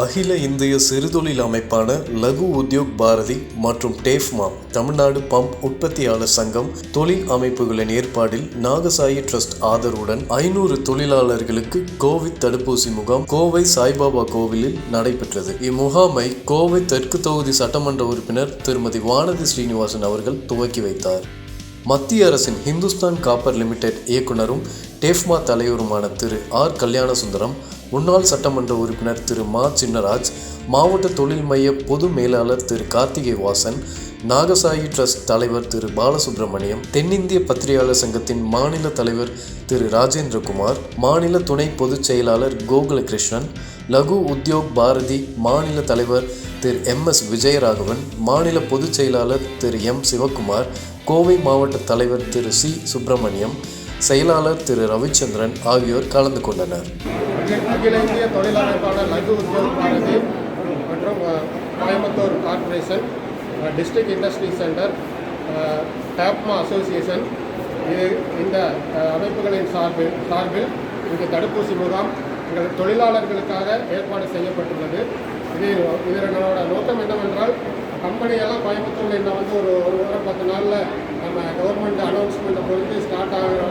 அகில இந்திய சிறுதொழில் அமைப்பான லகு உத்யோக் பாரதி மற்றும் டேஃப்மா தமிழ்நாடு பம்ப் உற்பத்தியாளர் சங்கம் தொழில் அமைப்புகளின் ஏற்பாடில் நாகசாயி ட்ரஸ்ட் ஆதரவுடன் ஐநூறு தொழிலாளர்களுக்கு கோவிட் தடுப்பூசி முகாம் கோவை சாய்பாபா கோவிலில் நடைபெற்றது. இம்முகாமை கோவை தெற்கு தொகுதி சட்டமன்ற உறுப்பினர் திருமதி வானதி ஸ்ரீனிவாசன் அவர்கள் துவக்கி வைத்தார். மத்திய அரசின் ஹிந்துஸ்தான் காப்பர் லிமிடெட் இயக்குனரும் டேஃப்மா தலைவருமான திரு ஆர். கல்யாணசுந்தரம் முன்னாள் சட்டமன்ற உறுப்பினர் திரு மா. சின்னராஜ் மாவட்ட தொழில் மைய பொது மேலாளர் திரு கார்த்திகை வாசன் நாகசாயி ட்ரஸ்ட் தலைவர் திரு பாலசுப்ரமணியம் தென்னிந்திய பத்திரிகையாளர் சங்கத்தின் மாநில தலைவர் திரு ராஜேந்திரகுமார் மாநில துணை பொதுச் செயலாளர் கோகுலகிருஷ்ணன் லகு உத்யோக் பாரதி மாநில தலைவர் திரு எம். எஸ். விஜயராகவன் மாநில பொதுச் செயலாளர் திரு எம். சிவக்குமார் கோவை மாவட்ட தலைவர் திரு சி. சுப்பிரமணியம் செயலாளர் திரு ரவிச்சந்திரன் ஆகியோர் கலந்து கொண்டனர். அகில இந்திய தொழிலமைப்பான லகு உத்தியோக பாரதி மற்றும் Coimbatore corporation district industry centre டேப்மா association. இது இந்த அமைப்புகளின் சார்பில் சார்பில் இங்கு தடுப்பூசி முகாம் எங்கள் தொழிலாளர்களுக்காக ஏற்பாடு செய்யப்பட்டுள்ளது. இது இதனோட நோக்கம் என்னவென்றால் கம்பெனியெல்லாம் கோயம்புத்தூரில் இன்னும் வந்து ஒரு ஒரு வாரம் பத்து நாளில் நம்ம கவர்மெண்ட் அனௌன்ஸ்மெண்ட்டை பொறுத்து ஸ்டார்ட் ஆகிற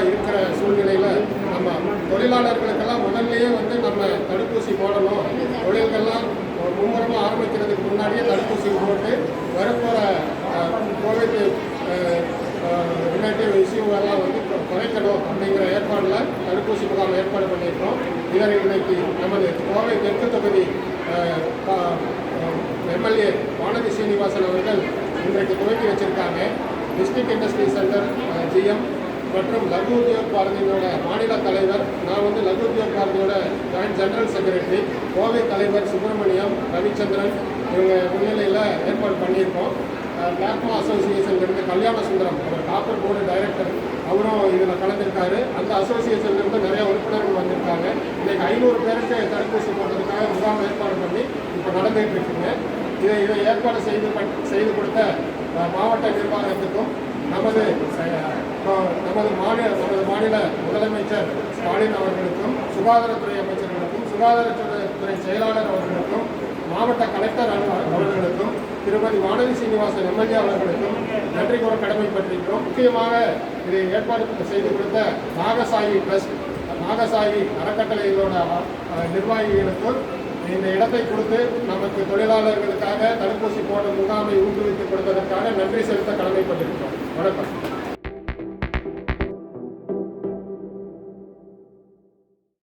ஆகிறதா இருக்கிற சூழ்நிலையில் நம்ம தொழிலாளர்களுக்கெல்லாம் உடனேயே வந்து நம்ம தடுப்பூசி போடணும். தொழில்கள்லாம் மும்முரமாக ஆரம்பிக்கிறதுக்கு முன்னாடியே தடுப்பூசி போட்டு வரப்போகிற கோவிட் ரிலேட்டிவ் இஷ்யூவெல்லாம் வந்து குறைக்கணும் அப்படிங்கிற ஏற்பாடில் தடுப்பூசி முகாம் ஏற்பாடு பண்ணியிருக்கோம். இதனை இன்னைக்கு நமது கோவை தெற்கு தொகுதி எம்எல்ஏ வானதி சீனிவாசன் அவர்கள் இன்றைக்கு துவக்கி வச்சுருக்காங்க. டிஸ்ட்ரிக்ட் இண்டஸ்ட்ரி சென்டர் ஜிஎம் மற்றும் லகு உத்யோக் பாரதியோட மாநில தலைவர் நான் வந்து லகு உத்யோக் பாரதியோட ஜாயின்ட் ஜெனரல் செக்ரட்டரி கோவை தலைவர் சுப்பிரமணியம் ரவிச்சந்திரன் இவங்க முன்னிலையில் ஏற்பாடு பண்ணியிருக்கோம். பிளாட்மா அசோசியேஷன்லேருந்து கல்யாண சுந்தரம் அவர் காப்பர் போர்டு டைரக்டர் அவரும் இதில் கலந்துருக்காரு. அந்த அசோசியேஷன்லேருந்து நிறைய உறுப்பினர்கள் வந்திருக்காங்க. இன்றைக்கு ஐநூறு பேருக்கு தடுப்பூசி போடுறதுக்காக முகாம் ஏற்பாடு பண்ணி இப்போ நடந்துகிட்டு இருக்குங்க. இதை இதை ஏற்பாடு செய்து பண்- செய்து கொடுத்த மாவட்ட நிர்வாகத்துக்கும் நமது இப்போ நமது மாநில நமது மாநில முதலமைச்சர் ஸ்டாலின் அவர்களுக்கும் சுகாதாரத்துறை அமைச்சர்களுக்கும் சுகாதாரத்துறை துறை செயலாளர் அவர்களுக்கும் மாவட்ட கலெக்டர் அவர்களுக்கும் திருமதி வானதி சீனிவாசன் எம்எல்ஏ அவர்களுக்கும் நன்றி கூற கடமைப்பட்டிருக்கிறோம். முக்கியமாக இதை ஏற்பாடு செய்து கொடுத்த நாகசாயி ட்ரஸ்ட் நாகசாயி அறக்கட்டளைகளோட நிர்வாகிகளுக்கும் இந்த இடத்தை கொடுத்து நமக்கு தொழிலாளர்களுக்காக தடுப்பூசி போடும் முகாமை ஊக்குவித்து கொடுத்ததற்காக நன்றி செலுத்த கடமைப்பட்டிருக்கிறோம். வணக்கம்.